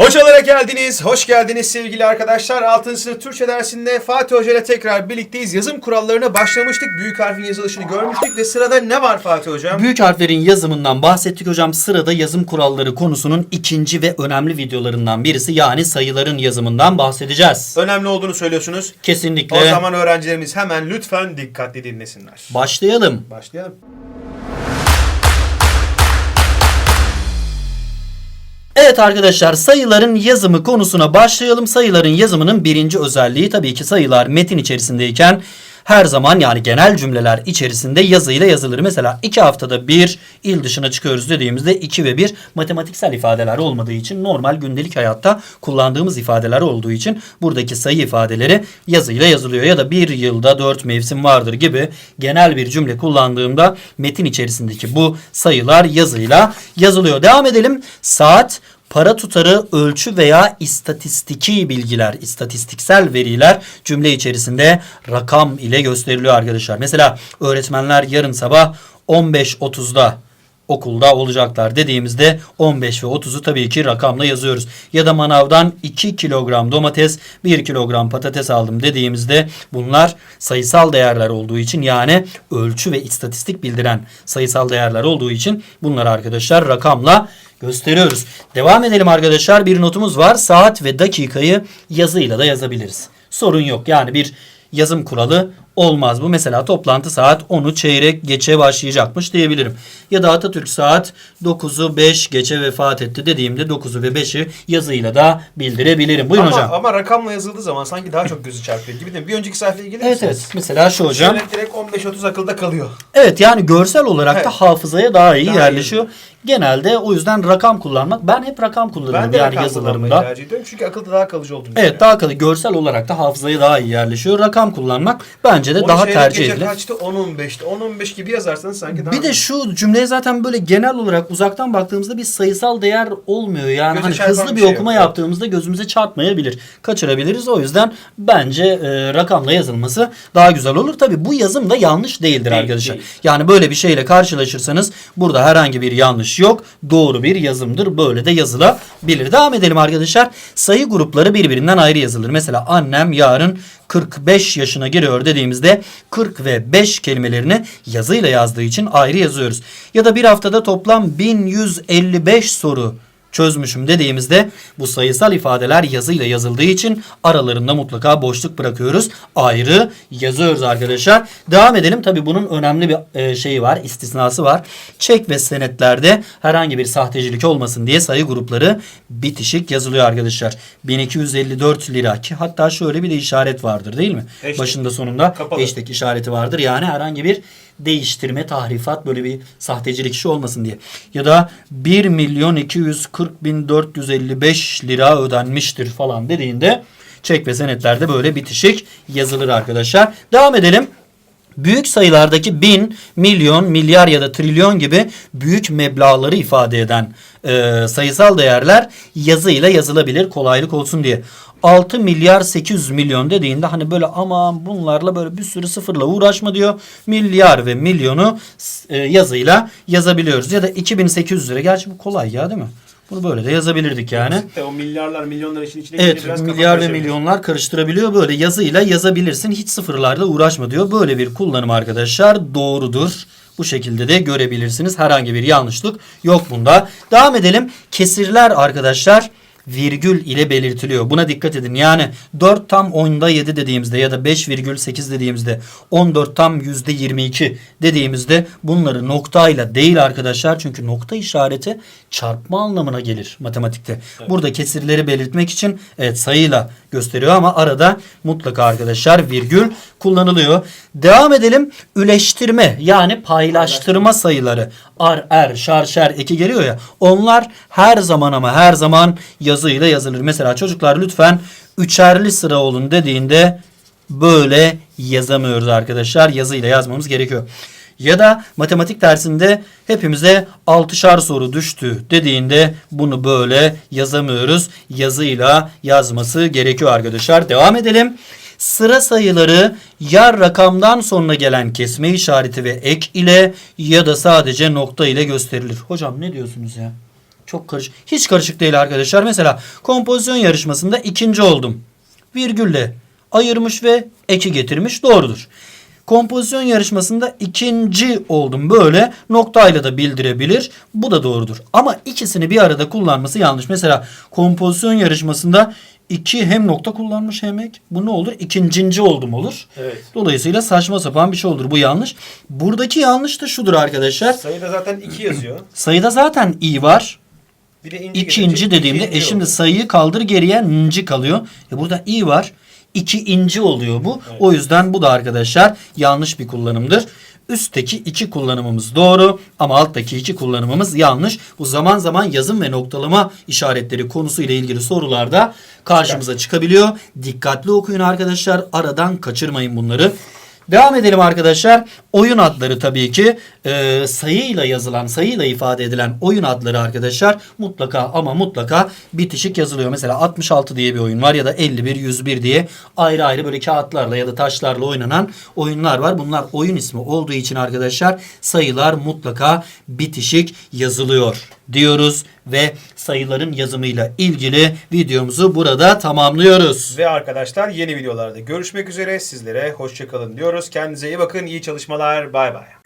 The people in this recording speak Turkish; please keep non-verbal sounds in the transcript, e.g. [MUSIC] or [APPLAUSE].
Hocalara geldiniz, hoş geldiniz sevgili arkadaşlar. 6. sınıf Türkçe dersinde Fatih Hoca ile tekrar birlikteyiz. Yazım kurallarına başlamıştık. Büyük harfin yazılışını görmüştük ve sırada ne var Fatih Hocam? Büyük harflerin yazımından bahsettik hocam. Sırada yazım kuralları konusunun ikinci ve önemli videolarından birisi yani sayıların yazımından bahsedeceğiz. Önemli olduğunu söylüyorsunuz. Kesinlikle. O zaman öğrencilerimiz hemen lütfen dikkatli dinlesinler. Başlayalım. Başlayalım. Evet arkadaşlar sayıların yazımı konusuna başlayalım. Sayıların yazımının birinci özelliği tabii ki sayılar metin içerisindeyken her zaman yani genel cümleler içerisinde yazıyla yazılır. Mesela iki haftada bir il dışına çıkıyoruz dediğimizde iki ve bir matematiksel ifadeler olmadığı için normal gündelik hayatta kullandığımız ifadeler olduğu için buradaki sayı ifadeleri yazıyla yazılıyor. Ya da bir yılda dört mevsim vardır gibi genel bir cümle kullandığımda metin içerisindeki bu sayılar yazıyla yazılıyor. Devam edelim. Saat para tutarı, ölçü veya istatistiki bilgiler, istatistiksel veriler cümle içerisinde rakam ile gösteriliyor arkadaşlar. Mesela öğretmenler yarın sabah 15.30'da okulda olacaklar dediğimizde 15 ve 30'u tabii ki rakamla yazıyoruz. Ya da manavdan 2 kilogram domates, 1 kilogram patates aldım dediğimizde bunlar sayısal değerler olduğu için yani ölçü ve istatistik bildiren sayısal değerler olduğu için bunlar arkadaşlar rakamla gösteriyoruz. Devam edelim arkadaşlar. Bir notumuz var. Saat ve dakikayı yazıyla da yazabiliriz. Sorun yok. Yani bir yazım kuralı olmaz. Bu mesela toplantı saat 10'u çeyrek geçe başlayacakmış diyebilirim. Ya da Atatürk saat 9'u 5 geçe vefat etti dediğimde 9'u ve 5'i yazıyla da bildirebilirim. Buyurun ama, hocam. ama rakamla yazıldığı zaman sanki daha çok gözü çarpıyor gibi değil mi? Bir önceki sayfaya gelir Evet misiniz? evet. Mesela şu hocam. Şöyle direkt 15-30 akılda kalıyor. Evet yani görsel olarak da Evet. hafızaya daha iyi Daha yerleşiyor. Genelde o yüzden rakam kullanmak. Ben hep rakam kullanırım Ben de yani rakam yazılarımda. tercih ediyorum çünkü akılda daha kalıcı olduğunu Evet daha kalı görsel olarak da hafızaya daha iyi yerleşiyor. Rakam kullanmak bence de daha tercih edilir. kaçtı? 10-15'ti. 10-15 gibi yazarsanız sanki daha... Bir de şu cümleye zaten böyle genel olarak uzaktan baktığımızda bir sayısal değer olmuyor. Yani Göze hani çarpan hızlı bir bir şey okuma yok. yaptığımızda gözümüze çarpmayabilir. Kaçırabiliriz. O yüzden bence e, rakamla yazılması daha güzel olur. Tabi bu yazım da yanlış değildir Değil, arkadaşlar. değil. Yani böyle bir şeyle karşılaşırsanız burada herhangi bir yanlış yok. Doğru bir yazımdır. Böyle de yazılabilir. Devam edelim arkadaşlar. Sayı grupları birbirinden ayrı yazılır. Mesela annem yarın 45 yaşına giriyor dediğimizde 40 ve 5 kelimelerini yazıyla yazdığı için ayrı yazıyoruz. Ya da bir haftada toplam 1155 soru çözmüşüm dediğimizde bu sayısal ifadeler yazıyla yazıldığı için aralarında mutlaka boşluk bırakıyoruz. Ayrı yazıyoruz arkadaşlar. Devam edelim. Tabi bunun önemli bir e, şeyi var, istisnası var. Çek ve senetlerde herhangi bir sahtecilik olmasın diye sayı grupları bitişik yazılıyor arkadaşlar. 1254 lira ki hatta şöyle bir de işaret vardır değil mi? Hashtag. Başında sonunda Kapalı. hashtag işareti vardır. Yani herhangi bir değiştirme, tahrifat böyle bir sahtecilik işi olmasın diye. Ya da 1 milyon 240 bin 455 lira ödenmiştir falan dediğinde çek ve senetlerde böyle bitişik yazılır arkadaşlar. Devam edelim. Büyük sayılardaki bin, milyon, milyar ya da trilyon gibi büyük meblağları ifade eden e, sayısal değerler yazıyla yazılabilir kolaylık olsun diye. 6 milyar 800 milyon dediğinde hani böyle aman bunlarla böyle bir sürü sıfırla uğraşma diyor. Milyar ve milyonu e, yazıyla yazabiliyoruz. Ya da 2800 lira. Gerçi bu kolay ya değil mi? Bunu böyle de yazabilirdik yani. De o milyarlar, milyonlar işin içine Evet biraz milyar ve milyonlar karıştırabiliyor. Böyle yazıyla yazabilirsin. Hiç sıfırlarla uğraşma diyor. Böyle bir kullanım arkadaşlar doğrudur. Bu şekilde de görebilirsiniz. Herhangi bir yanlışlık yok bunda. Devam edelim. Kesirler arkadaşlar virgül ile belirtiliyor. Buna dikkat edin. Yani 4 tam 10'da 7 dediğimizde ya da 5,8 dediğimizde 14 tam yüzde 22 dediğimizde bunları noktayla değil arkadaşlar. Çünkü nokta işareti çarpma anlamına gelir matematikte. Burada kesirleri belirtmek için evet sayıyla gösteriyor ama arada mutlaka arkadaşlar virgül kullanılıyor. Devam edelim. Üleştirme yani paylaştırma sayıları. Ar, er, şar, şer eki geliyor ya. Onlar her zaman ama her zaman yazıyla yazılır. Mesela çocuklar lütfen üçerli sıra olun dediğinde böyle yazamıyoruz arkadaşlar. Yazıyla yazmamız gerekiyor. Ya da matematik dersinde hepimize altışar soru düştü dediğinde bunu böyle yazamıyoruz. Yazıyla yazması gerekiyor arkadaşlar. Devam edelim. Sıra sayıları ya rakamdan sonra gelen kesme işareti ve ek ile ya da sadece nokta ile gösterilir. Hocam ne diyorsunuz ya? Çok karışık. Hiç karışık değil arkadaşlar. Mesela kompozisyon yarışmasında ikinci oldum. Virgülle ayırmış ve eki getirmiş doğrudur. Kompozisyon yarışmasında ikinci oldum böyle noktayla da bildirebilir. Bu da doğrudur. Ama ikisini bir arada kullanması yanlış. Mesela kompozisyon yarışmasında iki hem nokta kullanmış hem ek. Bu ne olur? İkincinci oldum olur. Evet. Dolayısıyla saçma sapan bir şey olur. Bu yanlış. Buradaki yanlış da şudur arkadaşlar. Sayıda zaten 2 yazıyor. [CLEARS THROAT] Sayıda zaten i var. Bir de inci İkinci gelecek, dediğimde ikinci e şimdi oldu. sayıyı kaldır geriye nci kalıyor. E burada i var. İki inci oluyor bu. O yüzden bu da arkadaşlar yanlış bir kullanımdır. Üstteki iki kullanımımız doğru ama alttaki iki kullanımımız yanlış. Bu zaman zaman yazım ve noktalama işaretleri konusu ile ilgili sorularda karşımıza çıkabiliyor. Dikkatli okuyun arkadaşlar. Aradan kaçırmayın bunları. Devam edelim arkadaşlar. Oyun adları tabii ki e, sayıyla yazılan, sayıyla ifade edilen oyun adları arkadaşlar mutlaka ama mutlaka bitişik yazılıyor. Mesela 66 diye bir oyun var ya da 51, 101 diye ayrı ayrı böyle kağıtlarla ya da taşlarla oynanan oyunlar var. Bunlar oyun ismi olduğu için arkadaşlar sayılar mutlaka bitişik yazılıyor diyoruz ve sayıların yazımıyla ilgili videomuzu burada tamamlıyoruz. Ve arkadaşlar yeni videolarda görüşmek üzere. Sizlere hoşçakalın diyoruz. Kendinize iyi bakın. İyi çalışmalar. Bay bay.